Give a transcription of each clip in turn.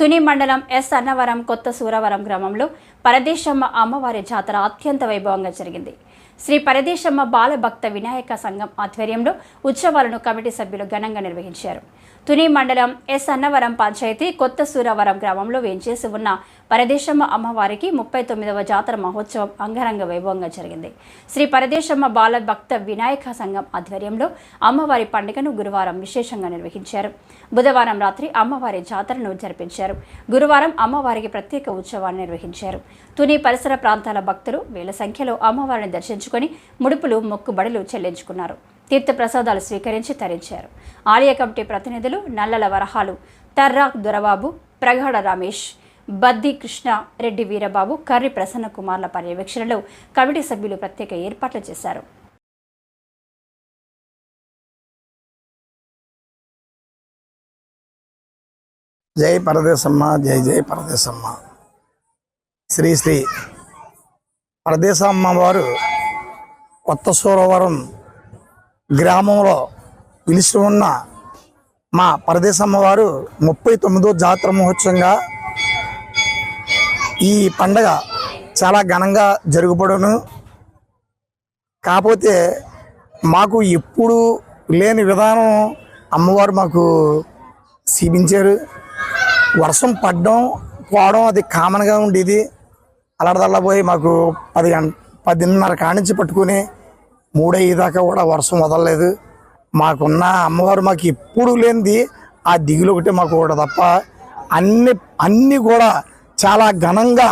తుని మండలం ఎస్ అన్నవరం కొత్త సూరవరం గ్రామంలో పరదేశమ్మ అమ్మవారి జాతర అత్యంత వైభవంగా జరిగింది. శ్రీ పరదేశమ్మ బాలభక్త వినాయక సంఘం ఆధ్వర్యంలో ఉత్సవాలను కమిటీ సభ్యులు ఘనంగా నిర్వహించారు. తుని మండలం ఎస్ అన్నవరం పంచాయతీ కొత్త సూరవరం గ్రామంలో వేంచేసి ఉన్న పరదేశమ్మ అమ్మవారికి ముప్పై తొమ్మిదవ జాతర మహోత్సవం అంగరంగ వైభవంగా జరిగింది. శ్రీ పరదేశమ్మ బాల భక్త వినాయక సంఘం ఆధ్వర్యంలో అమ్మవారి పండుగను గురువారం విశేషంగా నిర్వహించారు. బుధవారం రాత్రి అమ్మవారి జాతరను జరిపించారు. గురువారం అమ్మవారికి ప్రత్యేక ఉత్సవాన్ని నిర్వహించారు. తుని పరిసర ప్రాంతాల భక్తులు వేల సంఖ్యలో అమ్మవారిని దర్శించుకొని ముడుపులు మొక్కుబడులు చెల్లించుకున్నారు. తీర్థ ప్రసాదాలు స్వీకరించి తరించారు. ఆలయ కమిటీ ప్రతినిధులు నల్లల వరహాలు తర్రా దొరబాబు ప్రగాఢ రమేష్ బద్ది కృష్ణ రెడ్డి వీరబాబు కర్రి ప్రసన్న కుమార్ల పర్యవేక్షణలో కమిటీ సభ్యులు ప్రత్యేక ఏర్పాట్లు చేశారు. జై పరదేశమ్మ జై జై పరదేశమ్మ. శ్రీ శ్రీ పరదేశమ్మ వారు కొత్త సూరవరం గ్రామంలో పిలిచి ఉన్న మా పరదేశమ్మ వారు ముప్పై తొమ్మిదో జాతర మహోత్సవంగా ఈ పండగ చాలా ఘనంగా జరుగుబడును కాకపోతే మాకు ఎప్పుడు లేని విధానం అమ్మవారు మాకు చూపించారు వర్షం పడడం పోవడం అది కామన్గా ఉండేది. అలడదల్లా పోయి మాకు పది గంట పదిన్నర కానించి పట్టుకుని మూడయ్యేదాకా కూడా వర్షం వదలలేదు. మాకున్న అమ్మవారు మాకు ఎప్పుడు లేనిది ఆ దిగులు ఒకటి మాకు ఒకటి తప్ప అన్ని అన్నీ కూడా చాలా ఘనంగా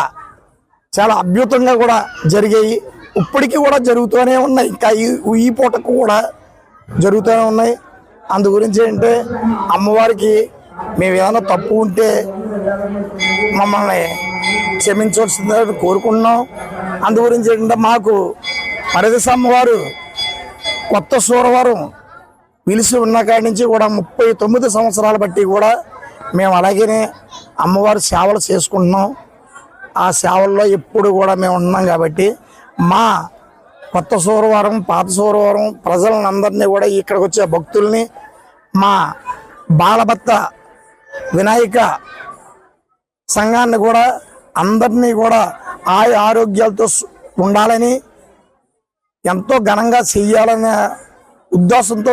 చాలా అద్భుతంగా కూడా జరిగాయి. ఇప్పటికీ కూడా జరుగుతూనే ఉన్నాయి. ఇంకా ఈ ఈ పూటకు కూడా జరుగుతూనే ఉన్నాయి. అందు గురించి ఏంటంటే అమ్మవారికి మేము ఏదైనా తప్పు ఉంటే మమ్మల్ని క్షమించవలసిందని కోరుకుంటున్నాం. అందు గురించి ఏంటంటే మాకు పరదేశ అమ్మవారు కొత్త సూరవరం పిలిచి ఉన్న కాడి నుంచి కూడా ముప్పై తొమ్మిది సంవత్సరాలు బట్టి కూడా మేము అలాగనే అమ్మవారి సేవలు చేసుకుంటున్నాం. ఆ సేవల్లో ఎప్పుడు కూడా మేము ఉన్నాం కాబట్టి మా కొత్త సూరవరం పాత సూరవరం ప్రజలందరినీ కూడా ఇక్కడికి వచ్చే భక్తుల్ని మా బాలభత్త వినాయక సంఘాన్ని కూడా అందరినీ కూడా ఆయు ఆరోగ్యాలతో ఉండాలని ఎంతో ఘనంగా చెయ్యాలనే ఉద్దేశంతో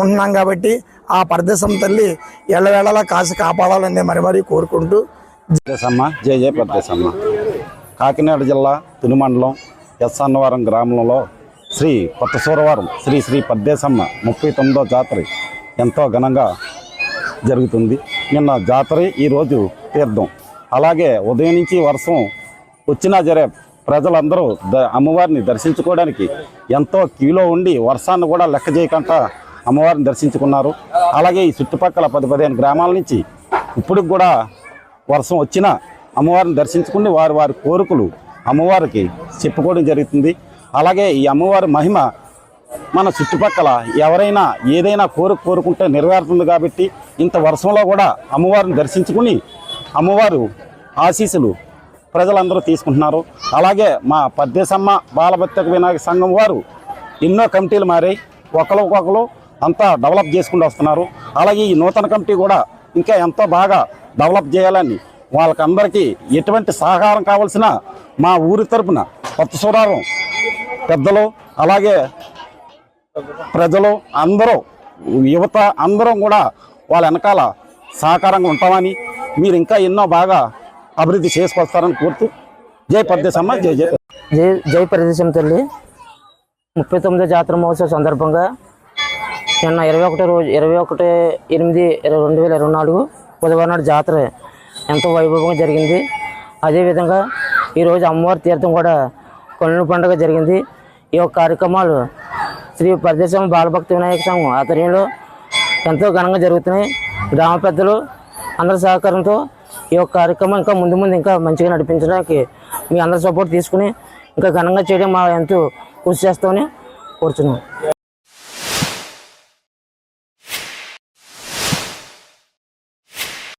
ఉంటున్నాం కాబట్టి ఆ పరదేశం తల్లి ఎల్లవేళలా కాసి కాపాడాలని మరి మరీ కోరుకుంటూ పద్దేశమ్మ జయ జయ పరదేశమ్మ. కాకినాడ జిల్లా తినుమండలం ఎస్ అన్నవరం గ్రామంలో శ్రీ కొత్త సూరవరం శ్రీ శ్రీ పద్దేశమ్మ ముప్పై తొమ్మిదో జాతర ఎంతో ఘనంగా జరుగుతుంది. నిన్న జాతర ఈరోజు తీర్థం. అలాగే ఉదయం నుంచి వర్షం వచ్చినా జరే ప్రజలందరూ ద అమ్మవారిని దర్శించుకోవడానికి ఎంతో క్యూలో ఉండి వర్షాన్ని కూడా లెక్క చేయకుండా అమ్మవారిని దర్శించుకున్నారు. అలాగే ఈ చుట్టుపక్కల పది పదిహేను గ్రామాల నుంచి ఇప్పుడు కూడా వర్షం వచ్చినా అమ్మవారిని దర్శించుకుని వారి వారి కోరికలు అమ్మవారికి చెప్పుకోవడం జరుగుతుంది. అలాగే ఈ అమ్మవారి మహిమ మన చుట్టుపక్కల ఎవరైనా ఏదైనా కోరిక కోరుకుంటే నెరవేరుతుంది కాబట్టి ఇంత వర్షంలో కూడా అమ్మవారిని దర్శించుకుని అమ్మవారు ఆశీస్సులు ప్రజలందరూ తీసుకుంటున్నారు. అలాగే మా పద్దేశమ్మ బాలభత్యక వినాయక సంఘం వారు ఎన్నో కమిటీలు మారాయి ఒకరికొకరు అంతా డెవలప్ చేసుకుంటూ వస్తున్నారు. అలాగే ఈ నూతన కమిటీ కూడా ఇంకా ఎంతో బాగా డెవలప్ చేయాలని వాళ్ళకందరికీ ఎటువంటి సహకారం కావాల్సిన మా ఊరి తరపున కొత్త సూరారం పెద్దలు అలాగే ప్రజలు అందరూ యువత అందరం కూడా వాళ్ళ వెనకాల సహకారంగా ఉంటామని మీరు ఇంకా ఎన్నో బాగా అభివృద్ధి చేసుకొస్తారని కోరుతూ జై పరదేశమ్మ జై జై. జై జై పరదేశం తల్లి. ముప్పై తొమ్మిదో జాతర మహోత్సవ సందర్భంగా నిన్న ఇరవై ఒకటి రోజు ఇరవై ఒకటి ఎనిమిది ఇరవై రెండు వేల ఇరవై నాలుగు బుధవారం నాడు జాతర ఎంతో వైభవంగా జరిగింది. అదేవిధంగా ఈరోజు అమ్మవారి తీర్థం కూడా కొనుగోలు పండుగ జరిగింది. ఈ యొక్క కార్యక్రమాలు శ్రీ ప్రదేశం బాలభక్తి వినాయక సంఘం ఆధ్వర్యంలో ఎంతో ఘనంగా జరుగుతున్నాయి. గ్రామ పెద్దలు అందరి సహకారంతో ఈ యొక్క కార్యక్రమం ఇంకా ముందు ముందు ఇంకా మంచిగా నడిపించడానికి మీ అందరి సపోర్ట్ తీసుకుని ఇంకా ఘనంగా చేయడం మా ఎంతో కృషి చేస్తామని కోరుచున్నాం.